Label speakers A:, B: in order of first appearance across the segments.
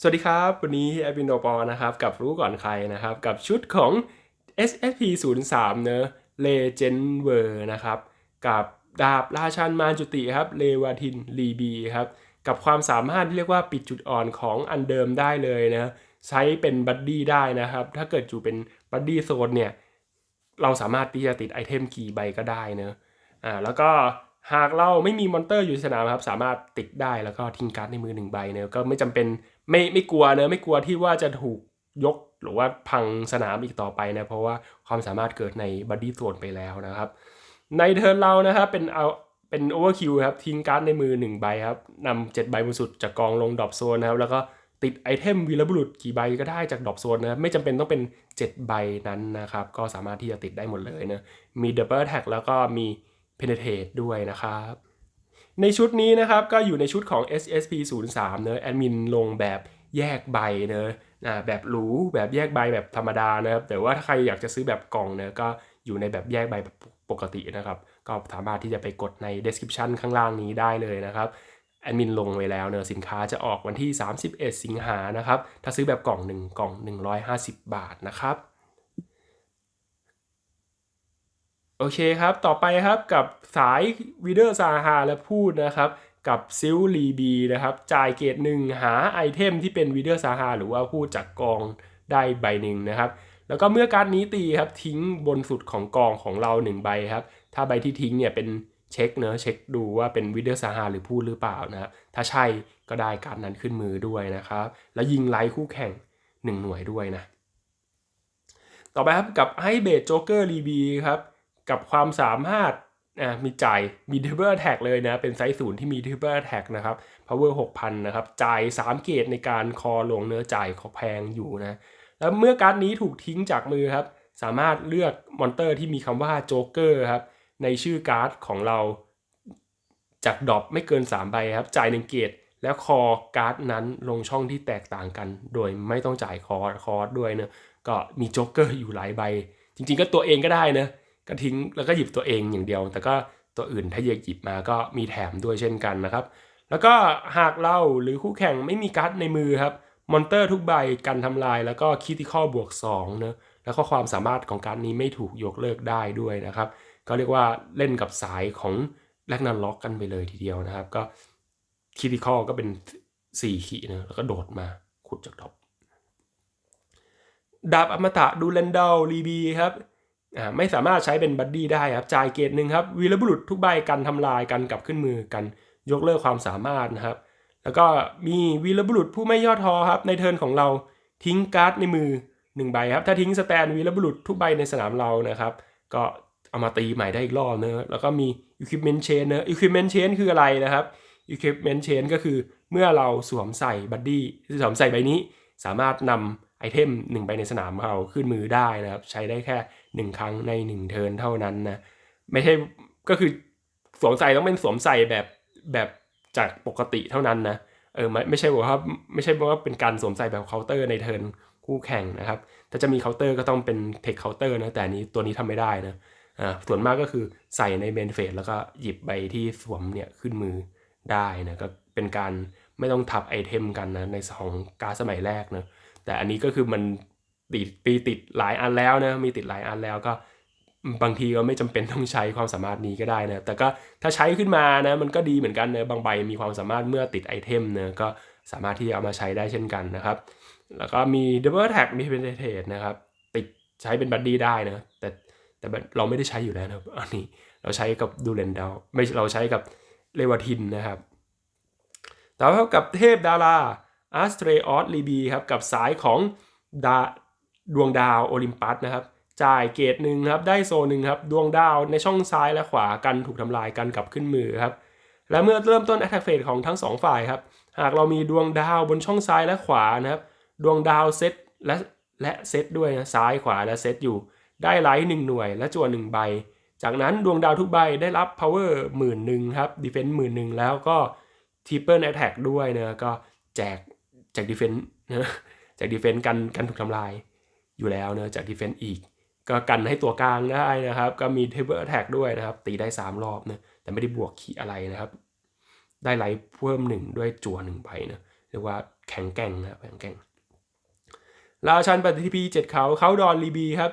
A: สวัสดีครับ วันนี้แอดมินโอปอนะครับ กับรู้ก่อนใครนะครับ กับชุดของ SSP 0 3เนอะ Legend w o r นะครับ กับดาบราชันมารจุติครับ เลวาทินลีบีครับ กับความสามารถที่เรียกว่าปิดจุดอ่อนของอันเดิมได้เลยนะใช้เป็นบัดดี้ได้นะครับ ถ้าเกิดอยู่เป็นบัดดี้โซนเนี่ย เราสามารถที่จะติดไอเทมกี่ใบก็ได้เนอะอ่าแล้วก็ หากเราไม่มีมอนเตอร์อยู่สนามครับ สามารถติดได้แล้วก็ทิ้งการ์ดในมือหนึ่งใบเนอะก็ไม่จำเป็นไม่ไม่กลัวเนอะไม่กลัวที่ว่าจะถูกยกหรือว่าพังสนามอีกต่อไปนะ เพราะว่าความสามารถเกิดในบัดดี้โซนไปแล้วนะครับ ในเทิร์นเรานะครับเป็นเอาเป็นโอเวอร์คิวครับทิ้งการ์ดในมือ 1 ใบครับนำ7ใบบนสุดจากกองลงดรอปโซนนะครับแล้วก็ติดไอเทมวีรบุรุษกี่ใบก็ได้จากดรอปโซนนะครับไม่จำเป็นต้องเป็น 7 ใบนั้นนะครับ ก็สามารถที่จะติดได้หมดเลยนะมีดับเบิลแท็กแล้วก็มี penetrate ด้วยนะครับในชุดนี้นะครับก็อยู่ในชุดของ SSP 0 3เนอะแอดมินลงแบบแยกใบเนอะแบบหรูแบบแยกใบแบบธรรมดานะครับแต่ว่าถ้าใครอยากจะซื้อแบบกล่องเนอะก็อยู่ในแบบแยกใบแบบปกตินะครับ ก็สามารถที่จะไปกดใน description ข้างล่างนี้ได้เลยนะครับแอดมินลงไว้แล้วเนอะสินค้าจะออกวันที่ 31 สิงหานะครับ ถ้าซื้อแบบกล่อง 1 กล่อง 150 บาทนะครับ โอเคครับ ต่อไปครับกับสายวีเดอร์ซาฮาและพูดนะครับ กับซิลลีบีนะครับ จ่ายเกรดหนึ่งหาไอเทมที่เป็นวีเดอร์ซาฮาหรือว่าพูดจากกองได้ใบหนึ่งนะครับ แล้วก็เมื่อการ์ดนี้ตีครับทิ้งบนสุดของกองของเรา 1 ใบครับ ถ้าใบที่ทิ้งเนี่ยเป็นเช็คเนอะเช็คดูว่าเป็นวิเดอร์ซาฮาหรือพูดหรือเปล่านะครับ ถ้าใช่ก็ได้การนั้นขึ้นมือด้วยนะครับ แล้วยิงไลท์คู่แข่ง 1 หน่วยด้วยนะ ต่อไปครับกับไฮเบดโจ๊กเกอร์รีบีครับ กับความสามารถอ่ามีจ่ายมีทิเปอร์แท็กเลยนะ เป็นไซส์ศูนย์ที่มีทิเปอร์แท็กนะครับ power 6,000 นะครับ จ่าย 3 เกตในการคอลงเนื้อจ่ายขอแพงอยู่นะ แล้วเมื่อการ์ดนี้ถูกทิ้งจากมือครับ สามารถเลือกมอนเตอร์ที่มีคำว่าโจ๊กเกอร์ครับ ในชื่อการ์ดของเรา จากดอปไม่เกิน 3 ใบครับ จ่ายหนึ่งเกตแล้วคอการ์ดนั้นลงช่องที่แตกต่างกัน โดยไม่ต้องจ่ายคอคอร์ด้วยเนะก็มีโจ๊กเกอร์อยู่หลายใบ จริง ๆ ก็ตัวเองก็ได้นะ ก็ทิ้งแล้วก็หยิบตัวเองอย่างเดียว แต่ก็ตัวอื่นถ้าอยกหยิบมาก็มีแถมด้วยเช่นกันนะครับ แล้วก็หากเราหรือคู่แข่งไม่มีการ์ดในมือครับมอนเตอร์ทุกใบกันทำลายแล้วก็คิติคอบวก2เนอะแล้วก็ความสามารถของการนี้ไม่ถูกยกเลิกได้ด้วยนะครับ ก็เรียกว่าเล่นกับสายของแลกนันล็อกกันไปเลยทีเดียวนะครับ ก็คิติคอก็เป็น 4 ขีนะแล้วก็โดดมาขุดจากท็อปดาบอมตะดูเลนดอลรีบีครับ ไม่สามารถใช้เป็นบัดดี้ได้ครับ จ่ายเกตหนึ่งครับ วีรบุรุษทุกใบกันทำลายกันกลับขึ้นมือกัน ยกเลิกความสามารถนะครับ แล้วก็มีวีรบุรุษผู้ไม่ย่อท้อครับ ในเทิร์นของเราทิ้งการ์ดในมือ1ใบครับ ถ้าทิ้งสแตนวีรบุรุษทุกใบในสนามเรานะครับ ก็เอามาตีใหม่ได้อีกรอบเนอะแล้วก็มี equipment chain เนอะ equipment chain คืออะไรนะครับ equipment chain ก็คือเมื่อเราสวมใส่บัดดี้สวมใส่ใบนี้ สามารถนำ ไอเทมหนึ่งใบในสนามเราขึ้นมือได้นะครับ ใช้ได้แค่หนึ่งครั้งในหนึ่งเทิร์นเท่านั้นนะ ไม่ใช่ก็คือสวมใส่ต้องเป็นสวมใส่แบบแบบจากปกติเท่านั้นนะเออไม่ไม่ใช่ว่าไม่ใช่ว่าเป็นการสวมใส่แบบเคาน์เตอร์ในเทิร์นคู่แข่งนะครับ ถ้าจะมีเคาน์เตอร์ก็ต้องเป็นเทคเคาน์เตอร์นะแต่นี้ตัวนี้ทำไม่ได้นะอ่าส่วนมากก็คือใส่ในเบนเฟสแล้วก็หยิบใบที่สวมเนี่ยขึ้นมือได้นะก็เป็นการ ไม่ต้องทับไอเทมกันนะในของการสมัยแรกนะแต่อันนี้ก็คือมันติดปีติดหลายอันแล้วนะมีติดหลายอันแล้วก็บางทีก็ไม่จำเป็นต้องใช้ความสามารถนี้ก็ได้นะแต่ก็ถ้าใช้ขึ้นมานะมันก็ดีเหมือนกันนะบางใบมีความสามารถเมื่อติดไอเทมนะก็สามารถที่จะเอามาใช้ได้เช่นกันนะครับ แล้วก็มี Double Attack มี Penetrate นะครับติดใช้เป็นบัดดี้ได้นะแต่แต่เราไม่ได้ใช้อยู่แล้วนะอันนี้เราใช้กับดูเลนดาวไม่เราใช้กับเลวาทินนะครับ ต่อไปกับเทพดาราอัสเตรออสลีบีครับกับสายของดาดวงดาวโอลิมปัสนะครับจ่ายเกตหนึ่งครับได้โซหนึ่งครับดวงดาวในช่องซ้ายและขวากันถูกทำลายกันกลับขึ้นมือครับและเมื่อเริ่มต้น attack phase ของทั้ง 2 ฝ่ายครับหากเรามีดวงดาวบนช่องซ้ายและขวานะครับดวงดาวเซตและและเซตด้วยนะซ้ายขวาและเซตอยู่ได้ไลท์หนึ่งหน่วยและจวนหนึ่งใบ จากนั้นดวงดาวทุกใบได้รับ power หมื่นหนึ่งครับ defense หมื่นหนึ่งแล้วก็ triple attack ด้วยนะก็แจกแจก defense นะแจก defense กันกันถูกทำลายอยู่แล้วเนอะจาก defense อีก ก็กันให้ตัวกลางได้นะครับ ก็มี triple attack ด้วยนะครับ ตีได้ 3 รอบเนะแต่ไม่ได้บวกขีอะไรนะครับ ได้ไลท์เพิ่มหนึ่งด้วยจั่วหนึ่งใบนะเรียกว่าแข็งแกร่งนะครับแข็งแกร่งราชันปฏิทิพีเจ็ดเขาเขาดอนลีบีครับ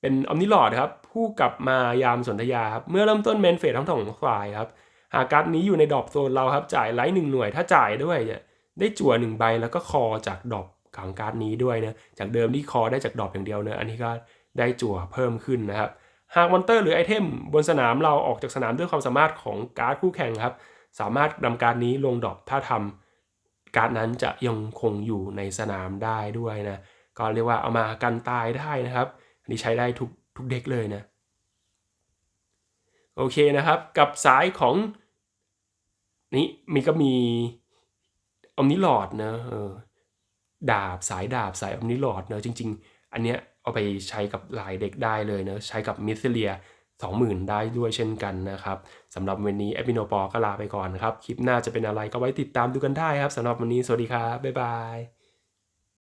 A: เป็นออมนิลอดครับผู้กลับมายามสนธยาครับเมื่อเริ่มต้นเมนเฟสทั้งสองฝ่ายครับ หากการ์ดนี้อยู่ในดรอปโซนเราครับจ่ายไลท์หนึ่งหน่วยถ้าจ่ายด้วยเนี่ยได้จั่วหนึ่งใบแล้วก็คอจากดรอปของการ์ดนี้ด้วยนะจากเดิมที่คอได้จากดรอปอย่างเดียวเนะอันนี้ก็ได้จั่วเพิ่มขึ้นนะครับหากมอนเตอร์หรือไอเทมบนสนามเราออกจากสนามด้วยความสามารถของการ์ดคู่แข่งครับ สามารถนำการ์ดนี้ลงดรอปถ้าทำการ์ดนั้นจะยังคงอยู่ในสนามได้ด้วยนะก็เรียกว่าเอามากันตายได้นะครับอันนี้ใช้ได้ทุกทุกเด็กเลยนะ โอเคนะครับ กับสายของนี่มีก็มีอมนิลอดนะเออดาบสายดาบสายอมนิลอดเนอะจริง ๆ อันเนี้ยเอาไปใช้กับหลายเด็กได้เลยเนะใช้กับมิสเลีย20,000 ได้ด้วยเช่นกันนะครับสำหรับวันนี้แอปิโนปอก็ลาไปก่อนนครับ คลิปหน้าจะเป็นอะไรก็ไว้ติดตามดูกันได้ครับสำหรับวันนี้สวัสดีครับ บ๊ายบาย